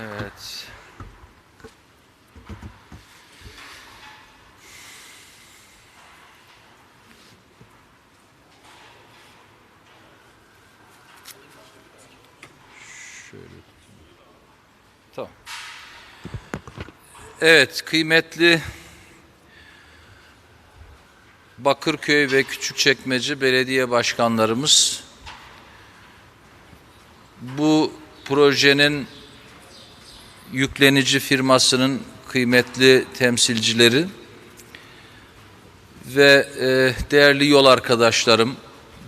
Evet. Şöyle. Tamam. Evet, kıymetli Bakırköy ve Küçükçekmece belediye başkanlarımız bu projenin yüklenici firmasının kıymetli temsilcileri ve e, değerli yol arkadaşlarım,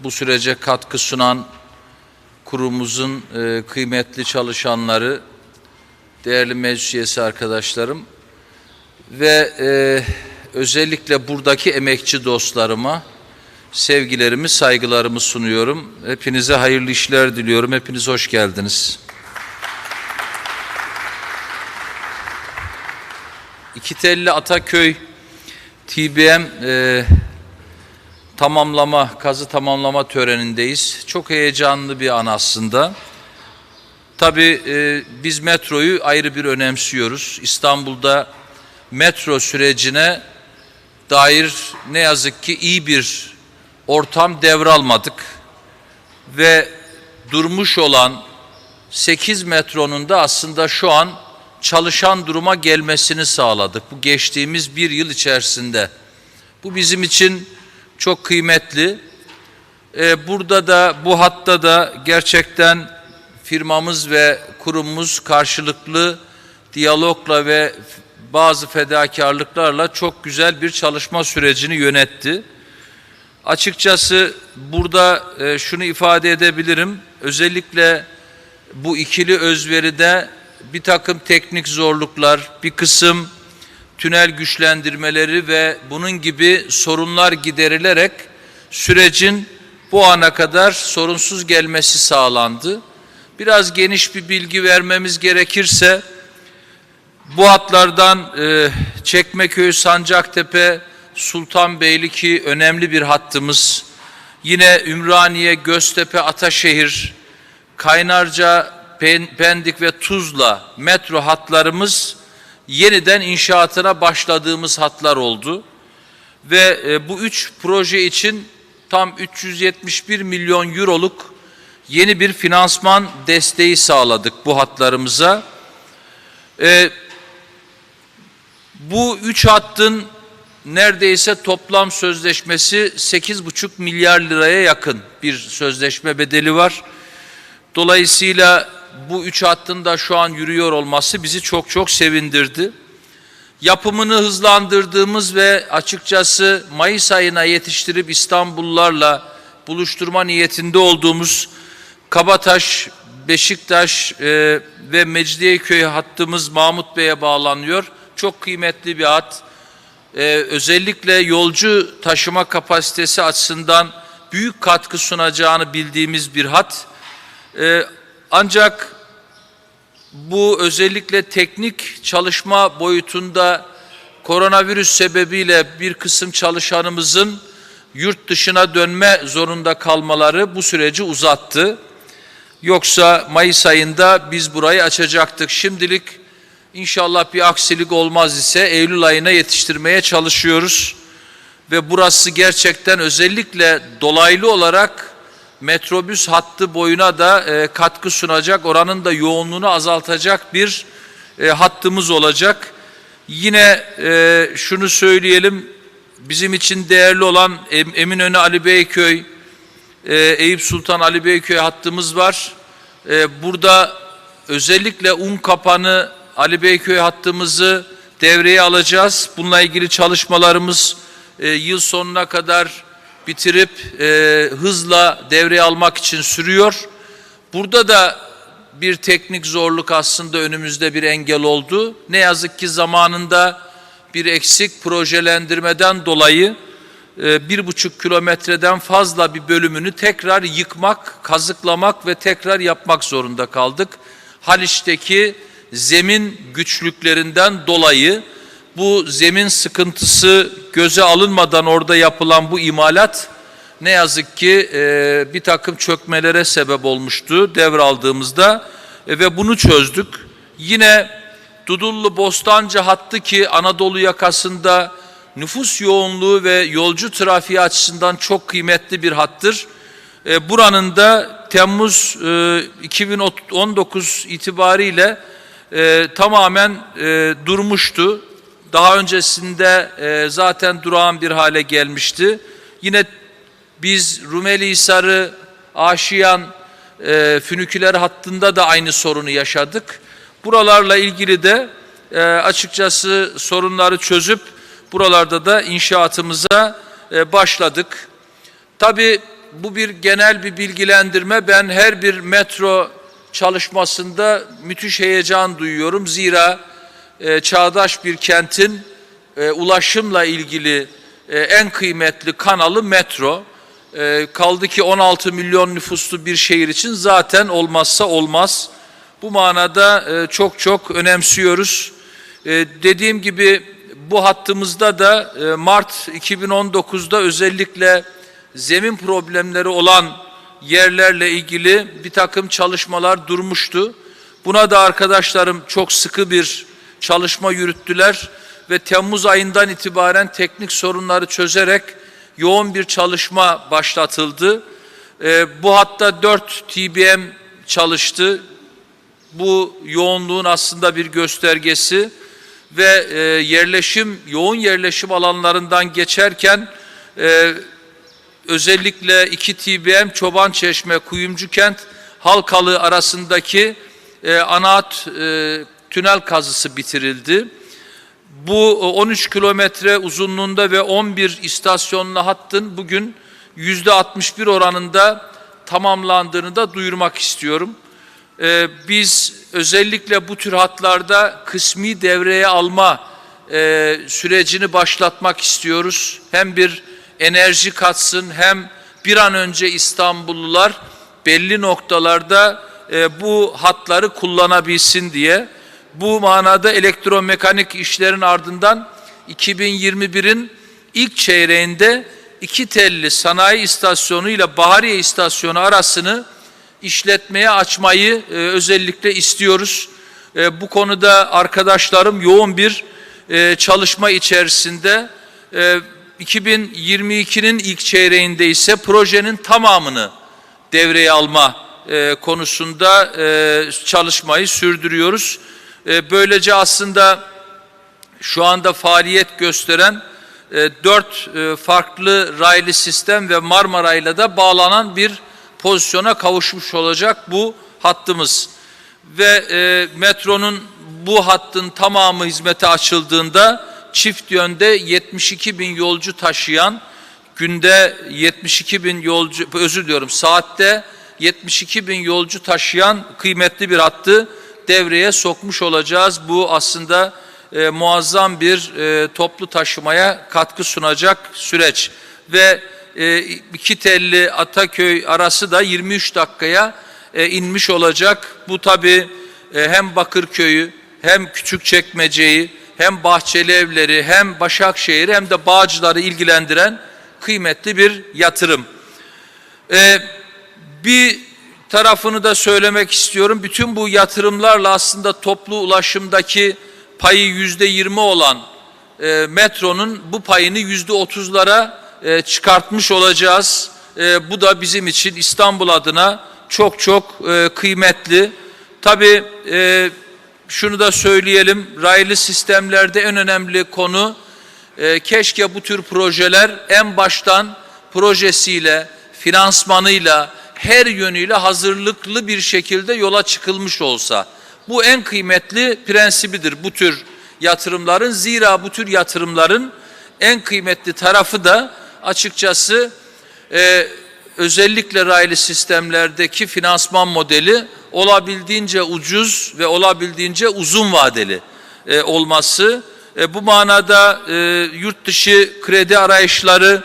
bu sürece katkı sunan kurumumuzun e, kıymetli çalışanları, değerli meclis üyesi arkadaşlarım ve e, özellikle buradaki emekçi dostlarıma sevgilerimi, saygılarımı sunuyorum. Hepinize hayırlı işler diliyorum. Hepiniz hoş geldiniz. İkitelli Ataköy TBM e, tamamlama, kazı tamamlama törenindeyiz. Çok heyecanlı bir an aslında. Tabii e, biz metroyu ayrı bir önemsiyoruz. İstanbul'da metro sürecine dair ne yazık ki iyi bir ortam devralmadık. Ve durmuş olan 8 metronun da aslında şu an çalışan duruma gelmesini sağladık. Bu geçtiğimiz bir yıl içerisinde. Bu bizim için çok kıymetli. Ee, burada da bu hatta da gerçekten firmamız ve kurumumuz karşılıklı diyalogla ve bazı fedakarlıklarla çok güzel bir çalışma sürecini yönetti. Açıkçası burada e, şunu ifade edebilirim. Özellikle bu ikili özveride bir takım teknik zorluklar, bir kısım tünel güçlendirmeleri ve bunun gibi sorunlar giderilerek sürecin bu ana kadar sorunsuz gelmesi sağlandı. Biraz geniş bir bilgi vermemiz gerekirse bu hatlardan e, Çekmeköy, Sancaktepe, Sultanbeyli ki önemli bir hattımız. Yine Ümraniye, Göztepe, Ataşehir, Kaynarca, Pendik ve Tuzla metro hatlarımız yeniden inşaatına başladığımız hatlar oldu. Ve e, bu üç proje için tam 371 milyon euroluk yeni bir finansman desteği sağladık bu hatlarımıza. E, bu üç hattın neredeyse toplam sözleşmesi 8,5 milyar liraya yakın bir sözleşme bedeli var. Dolayısıyla bu üç hattın da şu an yürüyor olması bizi çok çok sevindirdi. Yapımını hızlandırdığımız ve açıkçası Mayıs ayına yetiştirip İstanbullularla buluşturma niyetinde olduğumuz Kabataş, Beşiktaş e, ve Mecidiyeköy hattımız Mahmut Bey'e bağlanıyor. Çok kıymetli bir hat. Ee, özellikle yolcu taşıma kapasitesi açısından büyük katkı sunacağını bildiğimiz bir hat. Ee, ancak bu özellikle teknik çalışma boyutunda koronavirüs sebebiyle bir kısım çalışanımızın yurt dışına dönme zorunda kalmaları bu süreci uzattı. Yoksa Mayıs ayında biz burayı açacaktık. Şimdilik İnşallah bir aksilik olmaz ise Eylül ayına yetiştirmeye çalışıyoruz. Ve burası gerçekten özellikle dolaylı olarak metrobüs hattı boyuna da e, katkı sunacak, oranın da yoğunluğunu azaltacak bir e, hattımız olacak. Yine e, şunu söyleyelim, bizim için değerli olan Em- Eminönü Ali Beyköy, e, Eyüp Sultan Ali Beyköy hattımız var. E, burada özellikle un kapanı Ali Beyköy hattımızı devreye alacağız. Bununla ilgili çalışmalarımız e, yıl sonuna kadar bitirip e, hızla devreye almak için sürüyor. Burada da bir teknik zorluk aslında önümüzde bir engel oldu. Ne yazık ki zamanında bir eksik projelendirmeden dolayı e, bir buçuk kilometreden fazla bir bölümünü tekrar yıkmak, kazıklamak ve tekrar yapmak zorunda kaldık. Haliç'teki zemin güçlüklerinden dolayı bu zemin sıkıntısı göze alınmadan orada yapılan bu imalat ne yazık ki e, bir takım çökmelere sebep olmuştu devraldığımızda e, ve bunu çözdük. Yine Dudullu Bostancı hattı ki Anadolu yakasında nüfus yoğunluğu ve yolcu trafiği açısından çok kıymetli bir hattır. E, buranın da Temmuz e, 2019 itibariyle e, tamamen e, durmuştu. Daha öncesinde e, zaten durağan bir hale gelmişti. Yine biz Rumeli Hisarı, Aşiyan, e, Füniküler hattında da aynı sorunu yaşadık. Buralarla ilgili de e, açıkçası sorunları çözüp buralarda da inşaatımıza e, başladık. Tabii bu bir genel bir bilgilendirme. Ben her bir metro çalışmasında müthiş heyecan duyuyorum. Zira e, çağdaş bir kentin e, ulaşımla ilgili e, en kıymetli kanalı metro. E, kaldı ki 16 milyon nüfuslu bir şehir için zaten olmazsa olmaz. Bu manada e, çok çok önemsiyoruz. E, dediğim gibi bu hattımızda da e, Mart 2019'da özellikle zemin problemleri olan yerlerle ilgili bir takım çalışmalar durmuştu. Buna da arkadaşlarım çok sıkı bir çalışma yürüttüler ve Temmuz ayından itibaren teknik sorunları çözerek yoğun bir çalışma başlatıldı. Ee, bu hatta 4 TBM çalıştı. Bu yoğunluğun aslında bir göstergesi ve e, yerleşim yoğun yerleşim alanlarından geçerken e, özellikle 2 TBM Çoban Çeşme Kuyumcu Kent Halkalı arasındaki e, ana hat e, tünel kazısı bitirildi. Bu 13 kilometre uzunluğunda ve 11 istasyonlu hattın bugün yüzde 61 oranında tamamlandığını da duyurmak istiyorum. Ee, biz özellikle bu tür hatlarda kısmi devreye alma e, sürecini başlatmak istiyoruz. Hem bir enerji katsın hem bir an önce İstanbullular belli noktalarda e, bu hatları kullanabilsin diye. Bu manada elektromekanik işlerin ardından 2021'in ilk çeyreğinde iki telli sanayi istasyonu ile Bahariye istasyonu arasını işletmeye açmayı e, özellikle istiyoruz. E, bu konuda arkadaşlarım yoğun bir e, çalışma içerisinde. E, 2022'nin ilk çeyreğinde ise projenin tamamını devreye alma e, konusunda e, çalışmayı sürdürüyoruz. E, böylece aslında şu anda faaliyet gösteren e, dört e, farklı raylı sistem ve Marmara ile de bağlanan bir pozisyona kavuşmuş olacak bu hattımız. Ve metronun bu hattın tamamı hizmete açıldığında çift yönde 72 bin yolcu taşıyan günde 72 bin yolcu özür diliyorum saatte 72 bin yolcu taşıyan kıymetli bir hattı devreye sokmuş olacağız. Bu aslında e, muazzam bir e, toplu taşımaya katkı sunacak süreç ve e, iki Ataköy arası da 23 dakikaya e, inmiş olacak. Bu tabi e, hem Bakırköy'ü hem Küçükçekmece'yi hem Bahçeli Evleri hem Başakşehir'i hem de Bağcılar'ı ilgilendiren kıymetli bir yatırım. E, bir tarafını da söylemek istiyorum. Bütün bu yatırımlarla aslında toplu ulaşımdaki payı yüzde yirmi olan e, metronun bu payını yüzde otuzlara e, çıkartmış olacağız. E, bu da bizim için İstanbul adına çok çok e, kıymetli. Tabii e, şunu da söyleyelim, raylı sistemlerde en önemli konu e, keşke bu tür projeler en baştan projesiyle, finansmanıyla, her yönüyle hazırlıklı bir şekilde yola çıkılmış olsa. Bu en kıymetli prensibidir bu tür yatırımların. Zira bu tür yatırımların en kıymetli tarafı da açıkçası e, özellikle raylı sistemlerdeki finansman modeli olabildiğince ucuz ve olabildiğince uzun vadeli e, olması. E, bu manada e, yurt dışı kredi arayışları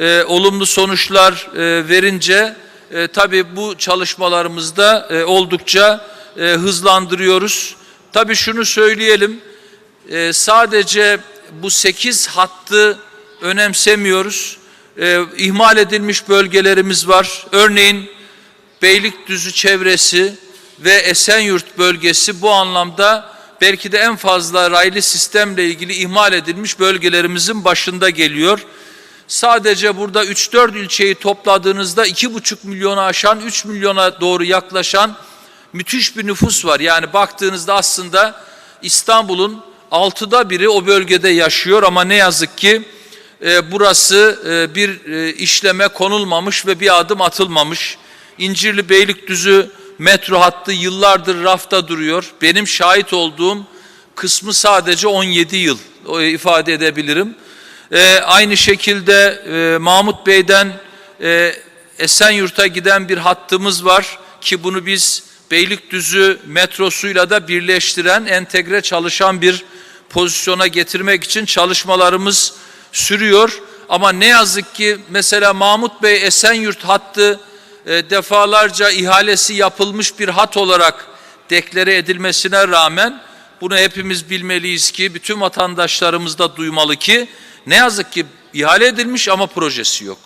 e, olumlu sonuçlar e, verince e, tabii bu çalışmalarımızda e, oldukça e, hızlandırıyoruz. Tabii şunu söyleyelim, e, sadece bu 8 hattı önemsemiyoruz. E, ihmal edilmiş bölgelerimiz var. Örneğin Beylikdüzü çevresi ve Esenyurt bölgesi bu anlamda belki de en fazla raylı sistemle ilgili ihmal edilmiş bölgelerimizin başında geliyor. Sadece burada 3-4 ilçeyi topladığınızda 2,5 milyonu aşan 3 milyona doğru yaklaşan müthiş bir nüfus var. Yani baktığınızda aslında İstanbul'un altıda biri o bölgede yaşıyor ama ne yazık ki e, burası e, bir e, işleme konulmamış ve bir adım atılmamış. İncirli Beylikdüzü metro hattı yıllardır rafta duruyor. Benim şahit olduğum kısmı sadece 17 yıl ifade edebilirim. E, aynı şekilde e, Mahmut Bey'den e, Esenyurt'a giden bir hattımız var ki bunu biz Beylikdüzü metrosuyla da birleştiren, entegre çalışan bir pozisyona getirmek için çalışmalarımız sürüyor. Ama ne yazık ki mesela Mahmut Bey Esenyurt hattı e, defalarca ihalesi yapılmış bir hat olarak deklare edilmesine rağmen bunu hepimiz bilmeliyiz ki bütün vatandaşlarımız da duymalı ki ne yazık ki ihale edilmiş ama projesi yok.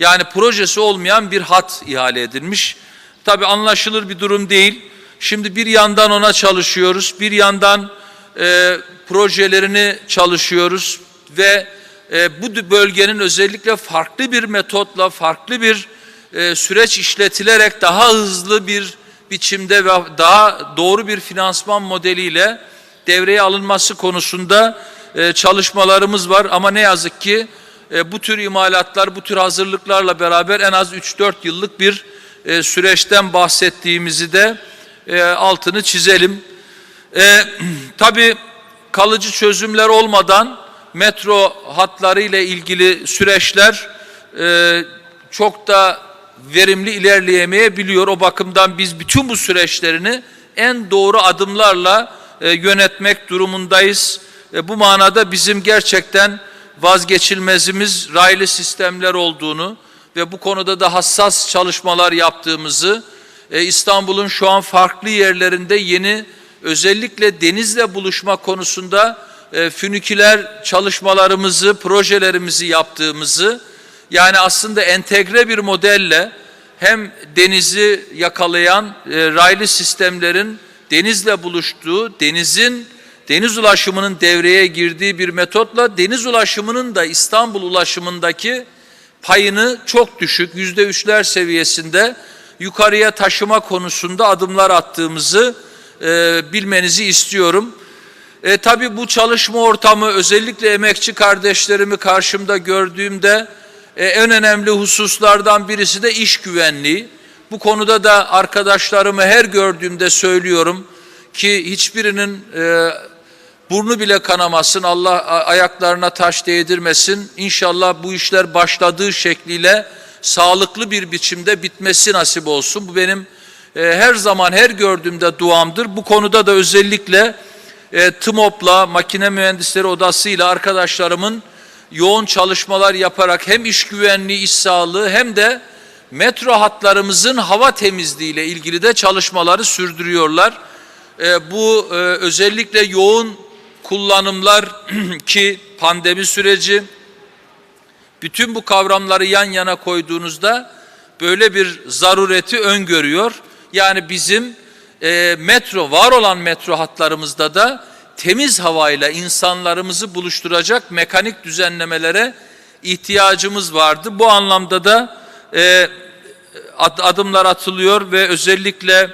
Yani projesi olmayan bir hat ihale edilmiş. Tabi anlaşılır bir durum değil. Şimdi bir yandan ona çalışıyoruz, bir yandan e, projelerini çalışıyoruz ve e, bu bölgenin özellikle farklı bir metotla, farklı bir e, süreç işletilerek daha hızlı bir biçimde ve daha doğru bir finansman modeliyle devreye alınması konusunda e, çalışmalarımız var. Ama ne yazık ki e, bu tür imalatlar, bu tür hazırlıklarla beraber en az 3-4 yıllık bir e, süreçten bahsettiğimizi de altını çizelim. E, tabii kalıcı çözümler olmadan metro hatları ile ilgili süreçler çok da verimli ilerleyemeyebiliyor. O bakımdan biz bütün bu süreçlerini en doğru adımlarla yönetmek durumundayız. E, bu manada bizim gerçekten vazgeçilmezimiz raylı sistemler olduğunu ve bu konuda da hassas çalışmalar yaptığımızı, e, İstanbul'un şu an farklı yerlerinde yeni özellikle denizle buluşma konusunda e, füniküler çalışmalarımızı, projelerimizi yaptığımızı, yani aslında entegre bir modelle hem denizi yakalayan e, raylı sistemlerin denizle buluştuğu, denizin deniz ulaşımının devreye girdiği bir metotla deniz ulaşımının da İstanbul ulaşımındaki payını çok düşük yüzde üçler seviyesinde yukarıya taşıma konusunda adımlar attığımızı e, bilmenizi istiyorum. E, tabii bu çalışma ortamı özellikle emekçi kardeşlerimi karşımda gördüğümde e, en önemli hususlardan birisi de iş güvenliği. Bu konuda da arkadaşlarımı her gördüğümde söylüyorum ki hiçbirinin e, burnu bile kanamasın, Allah ayaklarına taş değdirmesin. İnşallah bu işler başladığı şekliyle sağlıklı bir biçimde bitmesi nasip olsun. Bu benim e, her zaman her gördüğümde duamdır. Bu konuda da özellikle e, TMOP'la, Makine Mühendisleri Odası'yla arkadaşlarımın yoğun çalışmalar yaparak hem iş güvenliği, iş sağlığı hem de metro hatlarımızın hava temizliği ile ilgili de çalışmaları sürdürüyorlar. E, bu e, özellikle yoğun kullanımlar ki pandemi süreci bütün bu kavramları yan yana koyduğunuzda böyle bir zarureti öngörüyor. Yani bizim e, metro var olan metro hatlarımızda da temiz havayla insanlarımızı buluşturacak mekanik düzenlemelere ihtiyacımız vardı. Bu anlamda da e, adımlar atılıyor ve özellikle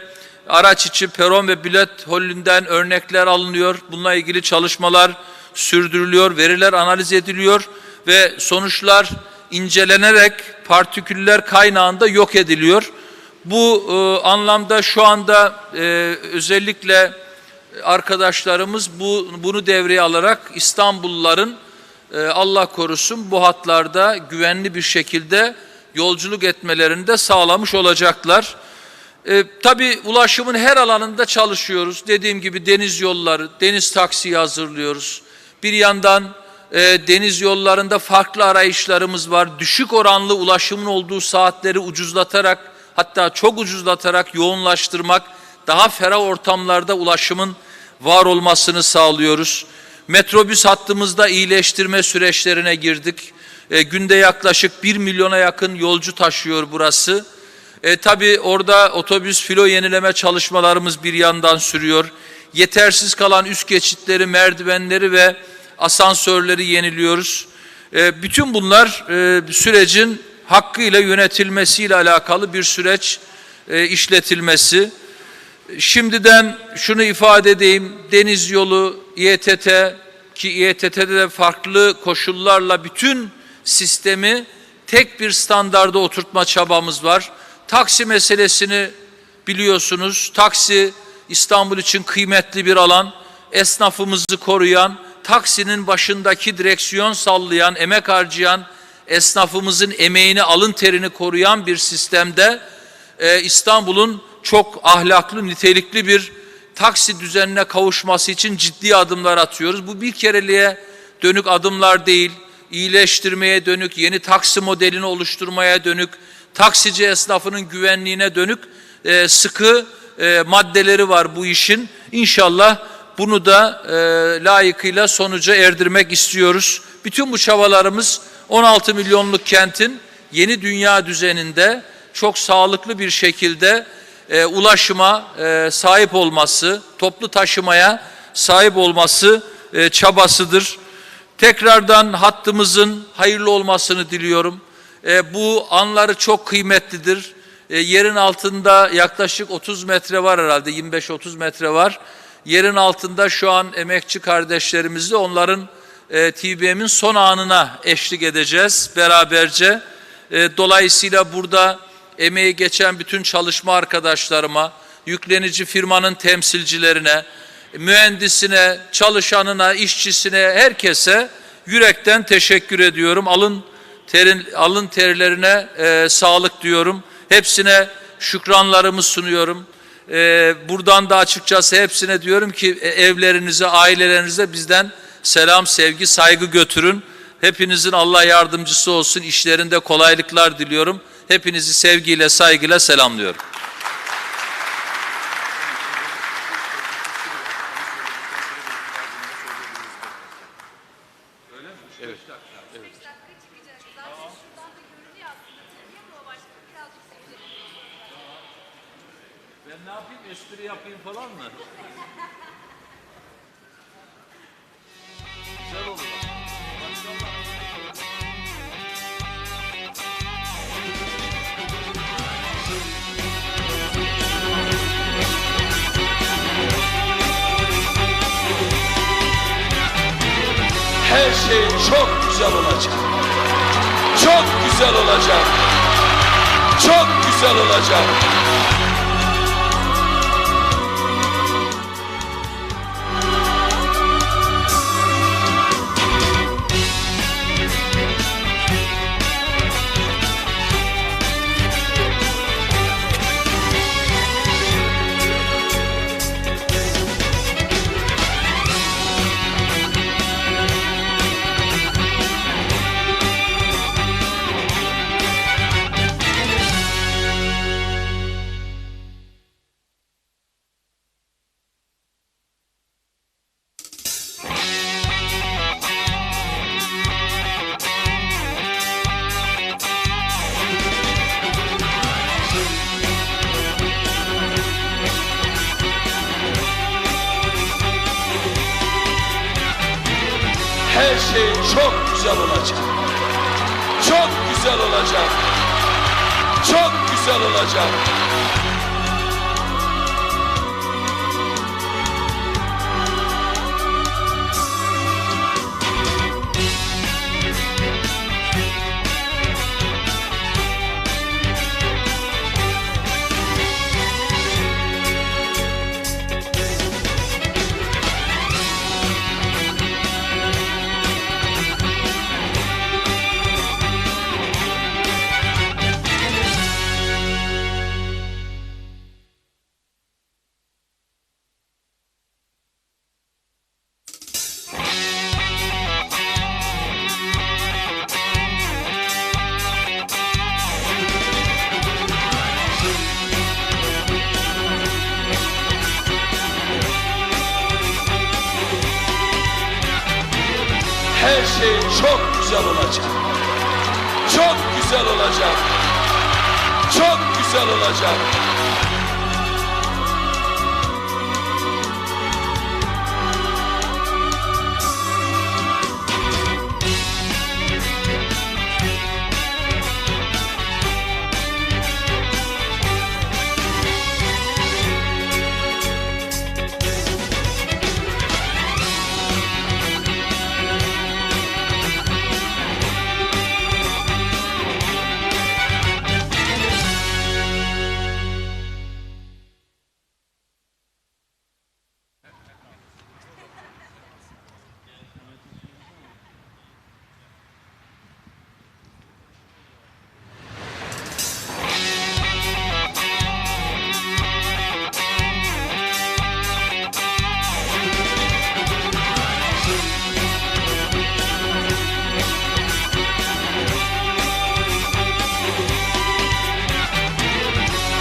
araç içi peron ve bilet holünden örnekler alınıyor. Bununla ilgili çalışmalar sürdürülüyor, veriler analiz ediliyor ve sonuçlar incelenerek partiküller kaynağında yok ediliyor. Bu e, anlamda şu anda e, özellikle arkadaşlarımız bu bunu devreye alarak İstanbulluların e, Allah korusun bu hatlarda güvenli bir şekilde yolculuk etmelerini de sağlamış olacaklar. E, tabii ulaşımın her alanında çalışıyoruz. Dediğim gibi deniz yolları, deniz taksiyi hazırlıyoruz. Bir yandan e, deniz yollarında farklı arayışlarımız var. Düşük oranlı ulaşımın olduğu saatleri ucuzlatarak hatta çok ucuzlatarak yoğunlaştırmak, daha ferah ortamlarda ulaşımın var olmasını sağlıyoruz. Metrobüs hattımızda iyileştirme süreçlerine girdik. E, günde yaklaşık 1 milyona yakın yolcu taşıyor burası. E, tabii orada otobüs filo yenileme çalışmalarımız bir yandan sürüyor. Yetersiz kalan üst geçitleri, merdivenleri ve asansörleri yeniliyoruz. E, bütün bunlar e, sürecin hakkıyla yönetilmesiyle alakalı bir süreç e, işletilmesi. Şimdiden şunu ifade edeyim. Deniz yolu, İETT ki İETT'de de farklı koşullarla bütün sistemi tek bir standarda oturtma çabamız var. Taksi meselesini biliyorsunuz. Taksi İstanbul için kıymetli bir alan. Esnafımızı koruyan, taksinin başındaki direksiyon sallayan, emek harcayan, esnafımızın emeğini, alın terini koruyan bir sistemde e, İstanbul'un çok ahlaklı, nitelikli bir taksi düzenine kavuşması için ciddi adımlar atıyoruz. Bu bir kereliğe dönük adımlar değil, iyileştirmeye dönük, yeni taksi modelini oluşturmaya dönük, taksici esnafının güvenliğine dönük e, sıkı e, maddeleri var bu işin. İnşallah bunu da e, layıkıyla sonuca erdirmek istiyoruz. Bütün bu çabalarımız 16 milyonluk kentin yeni dünya düzeninde çok sağlıklı bir şekilde e, ulaşıma e, sahip olması, toplu taşımaya sahip olması e, çabasıdır. Tekrardan hattımızın hayırlı olmasını diliyorum. E, bu anları çok kıymetlidir. E, yerin altında yaklaşık 30 metre var herhalde, 25-30 metre var. Yerin altında şu an emekçi kardeşlerimizle onların e, TBM'in son anına eşlik edeceğiz beraberce. E, dolayısıyla burada emeği geçen bütün çalışma arkadaşlarıma, yüklenici firmanın temsilcilerine, mühendisine, çalışanına, işçisine, herkese yürekten teşekkür ediyorum. Alın terin, alın terlerine e, sağlık diyorum. Hepsine şükranlarımı sunuyorum. E, buradan da açıkçası hepsine diyorum ki e, evlerinize, ailelerinize bizden selam, sevgi, saygı götürün. Hepinizin Allah yardımcısı olsun. İşlerinde kolaylıklar diliyorum. Hepinizi sevgiyle, saygıyla selamlıyorum. Falan mı? Güzel olur. her şey çok güzel olacak. Çok güzel olacak. Çok güzel olacak.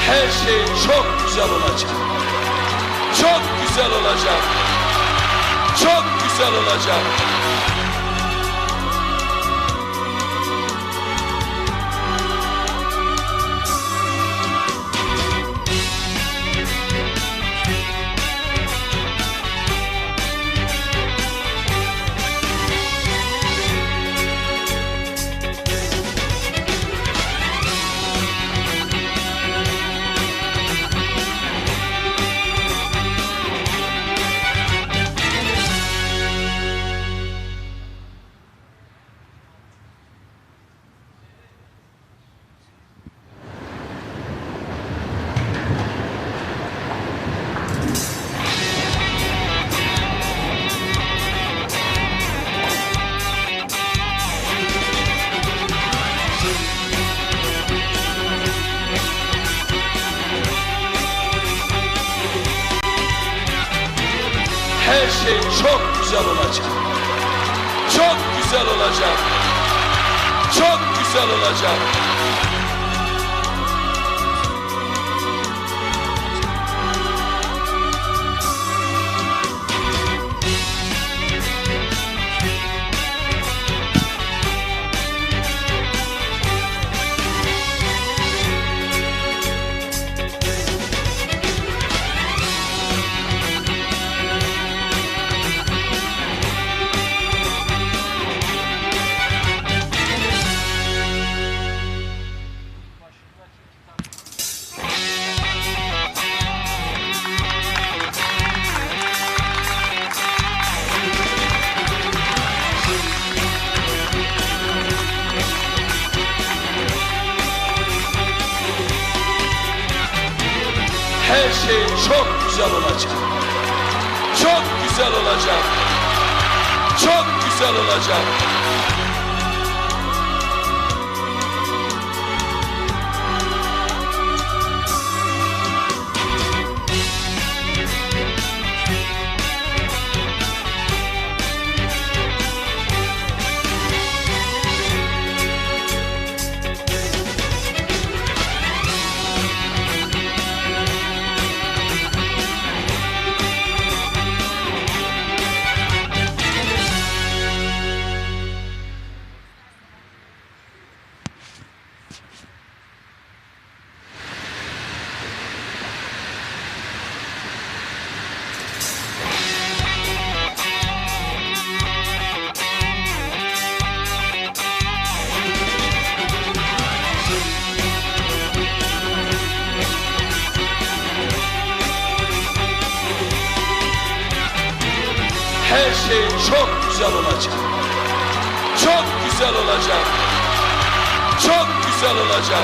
her şey çok güzel olacak. Çok güzel olacak. Çok güzel olacak. çalınacak.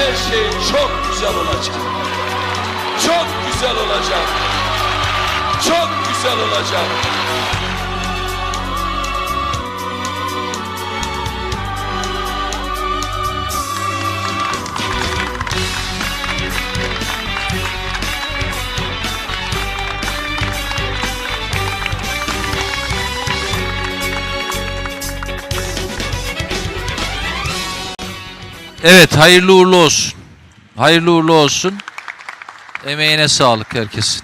şey çok güzel olacak. Çok güzel olacak. Çok güzel olacak. Evet hayırlı uğurlu olsun. Hayırlı uğurlu olsun. Emeğine sağlık herkesin.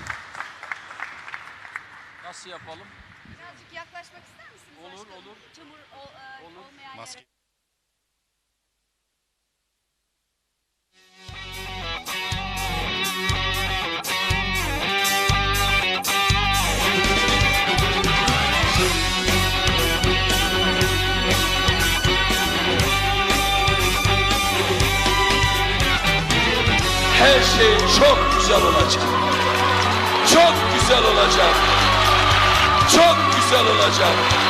Çok güzel olacak. Çok güzel olacak. Çok güzel olacak.